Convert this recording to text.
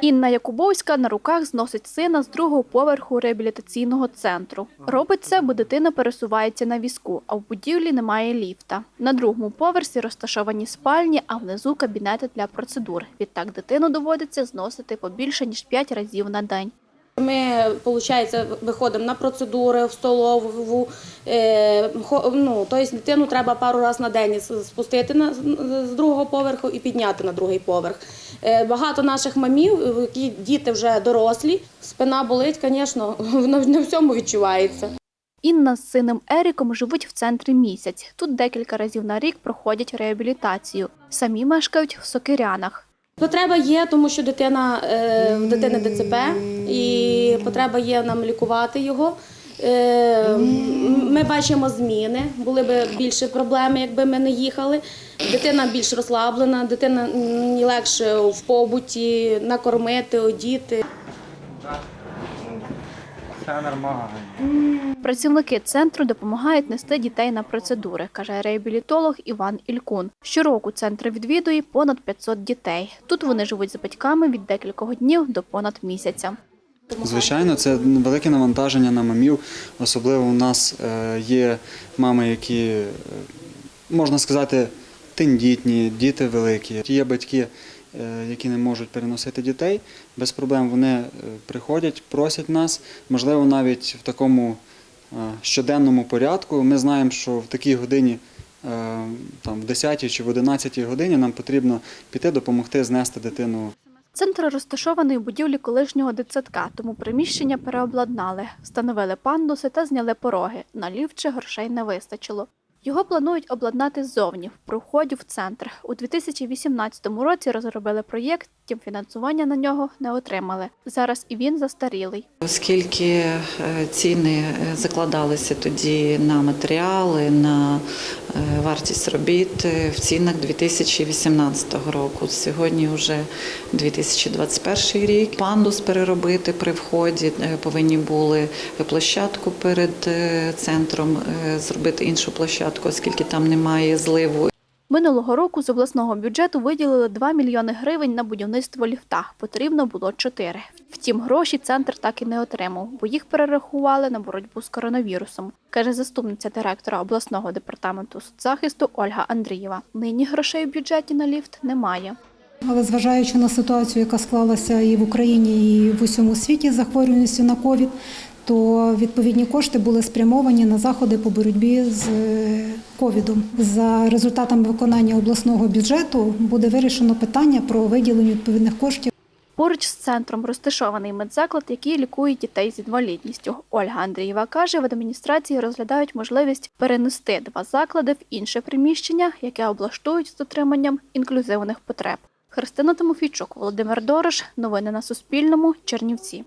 Інна Якубовська на руках зносить сина з другого поверху реабілітаційного центру. Робить це, бо дитина пересувається на візку, а в будівлі немає ліфта. На другому поверсі розташовані спальні, а внизу кабінети для процедур. Відтак дитину доводиться зносити побільше ніж 5 разів на день. Ми, виходить, виходимо на процедури в столову. Е, ну, тобто дитину треба пару разів на день спустити на, з другого поверху і підняти на другий поверх. Е, багато наших мамів, які діти вже дорослі, спина болить, звісно, на, всьому відчувається. Інна з сином Еріком живуть в центрі місяць. Тут декілька разів на рік проходять реабілітацію. Самі мешкають в Сокирянах. Потреба є, тому що дитина е, в дитини ДЦП, і потреба є нам лікувати його. Е, Ми бачимо зміни. Були б більше проблеми, якби ми не їхали. Дитина більш розслаблена, дитина легше в побуті накормити, одіти. Все нормально. Працівники центру допомагають нести дітей на процедури, каже реабілітолог Іван Ількун. Щороку центр відвідує понад 500 дітей. Тут вони живуть з батьками від декількох днів до понад місяця. Звичайно, це велике навантаження на мамів. Особливо у нас е, є мами, які, е, можна сказати, тендітні, діти великі. Є батьки, е, які не можуть переносити дітей. Без проблем вони приходять, просять нас, можливо, навіть в такому щоденному порядку. Ми знаємо, що в такій годині. Там в 10 чи в 11 годині нам потрібно піти допомогти знести дитину Центр розташований у будівлі колишнього дитсадка, тому приміщення переобладнали, встановили пандуси та зняли пороги. На лівче грошей не вистачило. Його планують обладнати ззовні, при вході в центр. У 2018 році розробили проєкт, втім фінансування на нього не отримали. Зараз і він застарілий. Оскільки е, ціни е, закладалися тоді на матеріали, на е, вартість робіт в цінах 2018 року. Сьогодні вже 2021 рік. Пандус переробити при вході повинні були площадку перед центром зробити іншу площадку, оскільки там немає зливу. Минулого року з обласного бюджету виділили 2 мільйони гривень на будівництво ліфта. Потрібно було 4. Втім, гроші центр так і не отримав, бо їх перерахували на боротьбу з коронавірусом, каже заступниця директора обласного департаменту соцзахисту Ольга Андрієва. Нині грошей в бюджеті на ліфт немає. Але зважаючи на ситуацію, яка склалася і в Україні, і в усьому світі з захворюваністю на ковід, то відповідні кошти були спрямовані на заходи по боротьбі з е, ковідом. За результатами виконання обласного бюджету буде вирішено питання про виділення відповідних коштів. Поруч з центром розташований медзаклад, який лікує дітей з інвалідністю. Ольга Андрієва каже, в адміністрації розглядають можливість перенести два заклади в інше приміщення, яке облаштують з дотриманням інклюзивних потреб. Христина Тимофійчук, Володимир Дорош. Новини на Суспільному. Чернівці.